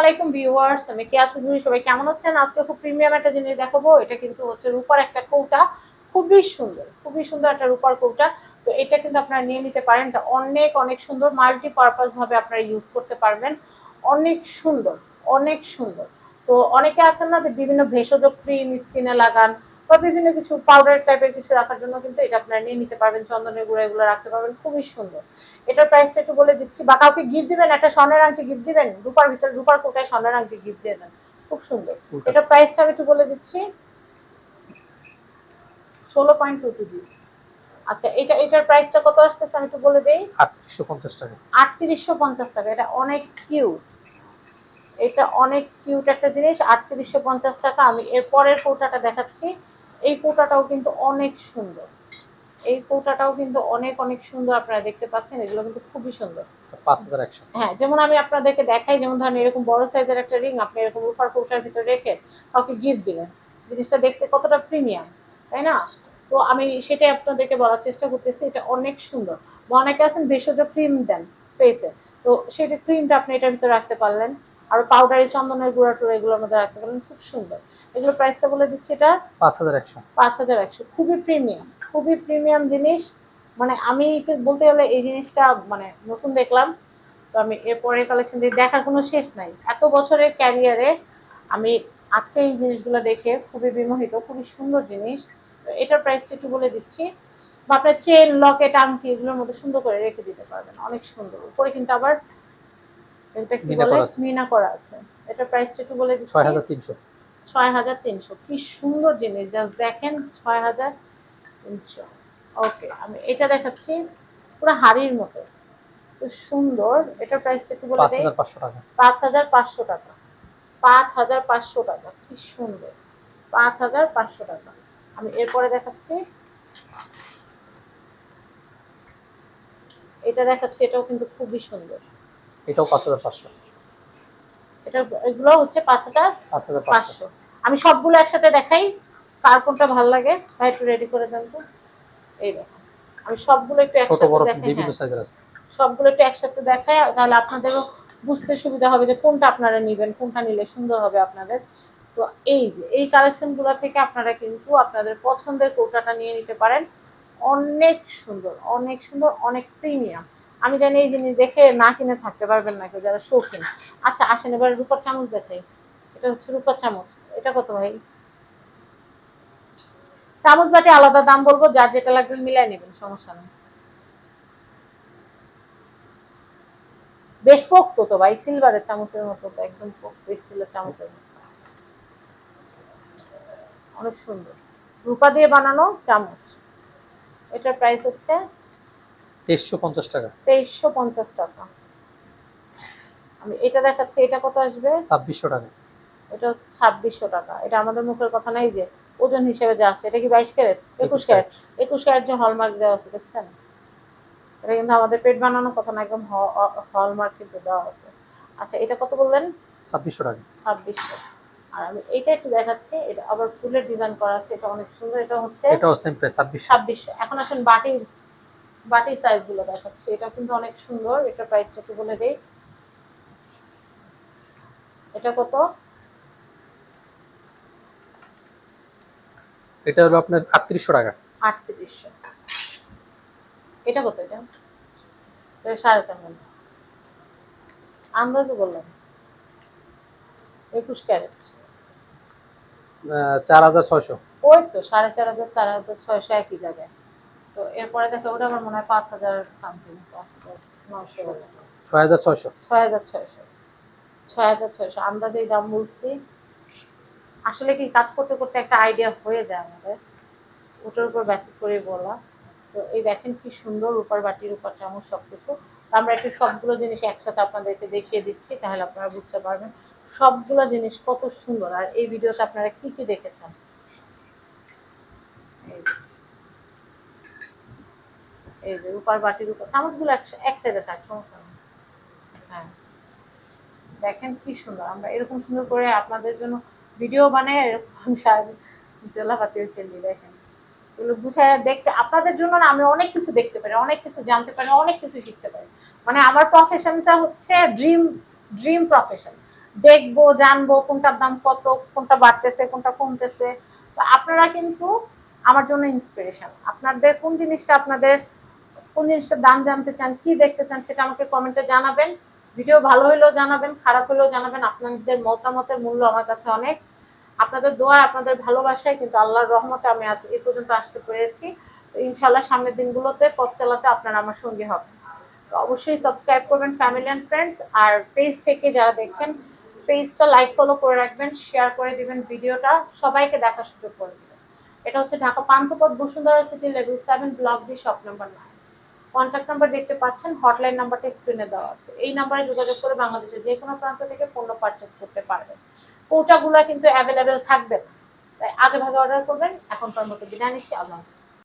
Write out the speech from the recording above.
আলাইকুম ভিউয়ার্স, আমি কেয়া চৌধুরী সবাই কেমন আছেন? আজকে খুব প্রিমিয়াম একটা জিনিস দেখাবো। এটা কিন্তু হচ্ছে রূপার একটা কৌটা। খুবই সুন্দর খুবই সুন্দর একটা রূপার কৌটা। তো এটা কিন্তু আপনারা নিয়ে নিতে পারেন। এটা অনেক অনেক সুন্দর মাল্টি পারপাস ভাবে আপনারা ইউজ করতে পারবেন। অনেক সুন্দর অনেক সুন্দর। তো অনেকে আছেন না যে বিভিন্ন ভেষজ ক্রিম, স্কিনে লাগান বা বিভিন্ন কিছু পাউডার টাইপের কিছু রাখার জন্য কিন্তু এটা আপনারা নিয়ে নিতে পারবেন চন্দনের গুঁড়া এগুলো রাখতে পারবেন খুবই সুন্দর। এটার প্রাইসটা একটু বলে দিচ্ছি বা কাউকে গিফট দিবেন একটা স্বর্ণের আংটি গিফট দিবেন রূপার ভিতরে রূপার কোটায় স্বর্ণের আংটি গিফট দিয়ে দেন খুব সুন্দর। এটার প্রাইসটা আমি একটু বলে দিচ্ছি ষোলো পয়েন্ট টু টু জি আচ্ছা এটা এটার প্রাইসটা কত আসতেছে আমি একটু বলে দেই? আটশো পঞ্চাশ টাকা। আটত্রিশশো পঞ্চাশ টাকা এটা অনেক কিউট এটা অনেক কিউট একটা জিনিস আটত্রিশশো পঞ্চাশ টাকা আমি এর পরের কৌটাটা দেখাচ্ছি। এই কৌটাটাও কিন্তু অনেক সুন্দর। এই কৌটাটাও কিন্তু অনেক অনেক সুন্দর আপনারা দেখতে পাচ্ছেন এগুলো কিন্তু খুবই সুন্দর। হ্যাঁ যেমন আমি আপনাদেরকে দেখাই যেমন ধরেন এরকম বড় সাইজের একটা রিং আপনি এরকম রূপার কৌটার ভিতরে রেখে কাউকে গিফট দিলেন। জিনিসটা দেখতে কতটা প্রিমিয়াম তাই না? তো আমি সেটাই আপনাদেরকে বলার চেষ্টা করতেছি এটা অনেক সুন্দর। অনেকে আছেন ভেষজ ক্রিম দেন ফেসে তো সেটা ক্রিমটা আপনি এটার ভিতরে রাখতে পারলেন আর পাউডারি চন্দনের গুঁড়া টুড়া এগুলোর মধ্যে রাখতে পারলেন খুব সুন্দর। এগুলো প্রাইসটা বলে দিচ্ছি এটা পাঁচ হাজার একশো। পাঁচ হাজার একশো। খুবই প্রিমিয়াম খুবই প্রিমিয়াম জিনিস। মানে আমি বলতে গেলে এই জিনিসটা মানে নতুন দেখলাম। তো আমি এরপরে কালেকশন দিয়ে দেখার কোনো শেষ নাই। এত বছরের ক্যারিয়ারে আমি আজকে এই জিনিসগুলো দেখে খুবই বিমোহিত খুবই সুন্দর জিনিস। তো এটার প্রাইসটা একটু বলে দিচ্ছি। বা আপনার চেন লকেট আংটি এগুলোর মধ্যে সুন্দর করে রেখে দিতে পারবেন। অনেক সুন্দর। উপরে কিন্তু আবার এটা কি বলে? মিনা করা আছে। এটার প্রাইসটা একটু বলে দিচ্ছি। ছয় হাজার তিনশো। ছয় হাজার তিনশো। কি সুন্দর জিনিস জাস্ট দেখেন ছয় হাজার তিনশো। ওকে আমি এটা দেখাচ্ছি পুরো হাড়ির মতো। তো সুন্দর এটার প্রাইসটা একটু বলে পাঁচ হাজার পাঁচশো টাকা। পাঁচ হাজার পাঁচশো টাকা। পাঁচ হাজার পাঁচশো টাকা কি সুন্দর। পাঁচ হাজার পাঁচশো টাকা। আমি এরপরে দেখাচ্ছি। এটা দেখাচ্ছি এটাও কিন্তু খুবই সুন্দর। এটাও পাঁচ হাজার পাঁচশো। এটা এগুলো হচ্ছে পাঁচ হাজার পাঁচশো। আমি সবগুলো একসাথে দেখাই কার কোনটা ভালো লাগে ভাই একটু রেডি করে দেন তো। এই দেখেন আমি সবগুলো একটু একসাথে দেখাই হ্যাঁ। সবগুলো একটু একসাথে দেখাই তাহলে আপনাদেরও বুঝতে সুবিধা হবে যে কোনটা আপনারা নেবেন কোনটা নিলে সুন্দর হবে আপনাদের। তো এই যে এই কালেকশনগুলো থেকে আপনারা কিন্তু আপনাদের পছন্দের কোটাটা নিয়ে নিতে পারেন। অনেক সুন্দর অনেক সুন্দর অনেক প্রিমিয়াম আমি জানি এই জিনিস দেখে না কিনে থাকতে পারবেন না কেউ, যারা শৌখিন আচ্ছা আসেন, এবার রূপার চামচ দেখাই। এটা হচ্ছে রূপার চামচ। এটা কত ভাই? চামচ বাটি আলাদা দাম বলব, যার যেটা লাগবে মিলাই নেবেন, সমস্যা নেই। বেশ পোক্ত তো ভাই সিলভারের চামচের মতো তো, একদম পোক্ত স্টিলের চামচের মতো। অনেক সুন্দর। রূপা দিয়ে বানানো চামচ। এটার প্রাইস হচ্ছে তেইশশো পঞ্চাশ টাকা। তেইশশো পঞ্চাশ টাকা। আমি এটা দেখাচ্ছি এটা কত আসবে? ছাব্বিশশো টাকা। এটা হচ্ছে ছাব্বিশশো টাকা। এটা আমাদের মুখের কথা নাই যে ওজন হিসেবে যা আসছে এটা কি বাইশ ক্যারেট? একুশ ক্যারেট। একুশ ক্যারেট যে হলমার্ক দেওয়া আছে দেখছেন? এটা কিন্তু আমাদের পেট বানানোর কথা না একদম হলমার্ক কিন্তু দেওয়া আছে। আচ্ছা এটা কত বললেন? ছাব্বিশশো টাকা। ছাব্বিশশো। আর আমি এটা একটু দেখাচ্ছি এটা আবার ফুলের ডিজাইন করা আছে এটা অনেক সুন্দর এটা হচ্ছে এটাও সেম প্রাইস ছাব্বিশশো। ছাব্বিশশো। এখন আসুন বাটির বাটির সাইজগুলো দেখাচ্ছি। এটা কিন্তু অনেক সুন্দর। এটা প্রাইসটা একটু বলে দেই। এটা কত? এটা হলো আপনার আটত্রিশশো টাকা। আটত্রিশশো। এটা কত এটা? এটা সাড়ে চার মধ্যে আন্দাজে বললাম। একুশ ক্যারেট। আহ, চার হাজার ছয়শো। ওই তো সাড়ে চার হাজার চার হাজার ছয়শো একই জায়গায়। তো এরপরে দেখো ওটা আমার মনে হয় পাঁচ হাজার সামথিং পাঁচ হাজার নশো ছয় হাজার ছয়শো? ছয় হাজার ছয়শো। ছয় হাজার ছয়শো। দাম বলছি। আসলে কি কাজ করতে করতে একটা আইডিয়া হয়ে যায় আমাদের। ওটার উপর করে বলা। তো এই দেখেন কি সুন্দর চামচ সব কিছু আমরা একটু সবগুলো জিনিস একসাথে আপনাদেরকে দেখিয়ে দিচ্ছি তাহলে আপনারা বুঝতে পারবেন। সবগুলো জিনিস কত সুন্দর। আর এই ভিডিওতে আপনারা কি কি দেখেছেন এই যে। এই যে রূপার বাটি রূপার চামচগুলো এক সাইডে থাক, সমস্যা হ্যাঁ। দেখেন কি সুন্দর, আমরা এরকম সুন্দর করে আপনাদের জন্য ভিডিও বানিয়ে এরকম জেলাপাতিও খেলি, দেখেন। এগুলো বুঝায় দেখতে, আপনাদের জন্য না আমি অনেক কিছু দেখতে পারি, অনেক কিছু জানতে পারি, অনেক কিছু শিখতে পারি। মানে আমার প্রফেশনটা হচ্ছে ড্রিম ড্রিম প্রফেশন দেখব, জানব কোনটার দাম কত, কোনটা বাড়তেছে, কোনটা কমতেছে। তো আপনারা কিন্তু আমার জন্য ইন্সপিরেশন আপনাদের কোন জিনিসটা আপনাদের কোন জিনিসটার দাম জানতে চান, কি দেখতে চান সেটা আমাকে কমেন্টে জানাবেন। ভিডিও ভালো হলেও জানাবেন, খারাপ হলেও জানাবেন। আপনাদের মতামতের মূল্য আমার কাছে অনেক। আপনাদের দোয়া, আপনাদের ভালোবাসায় কিন্তু আল্লাহর রহমতে আমি আজ এ পর্যন্ত আসতে পেরেছি। ইনশাল্লাহ সামনের দিনগুলোতে পথ চালাতে আপনারা আমার সঙ্গে হবেন। অবশ্যই সাবস্ক্রাইব করবেন ফ্যামিলি অ্যান্ড ফ্রেন্ডস আর পেজ থেকে যারা দেখছেন পেজটা লাইক ফলো করে রাখবেন শেয়ার করে দিবেন ভিডিওটা সবাইকে দেখার সুযোগ করে দেবেন। এটা হচ্ছে Dhaka Panthapath Bashundhara city level seven block D shop number nine contact number দেখতে পাচ্ছেন হটলাইন নাম্বারটা স্ক্রিনে দেওয়া আছে এই নাম্বারে যোগাযোগ করে বাংলাদেশের যে কোনো প্রান্ত থেকে পণ্য পারচেস করতে পারবেন কোটাগুলো কিন্তু অ্যাভেলেবেল থাকবে। তাই আগে ভাগে অর্ডার করবেন এখনকার মতো বিদায় নিচ্ছি, আল্লাহ।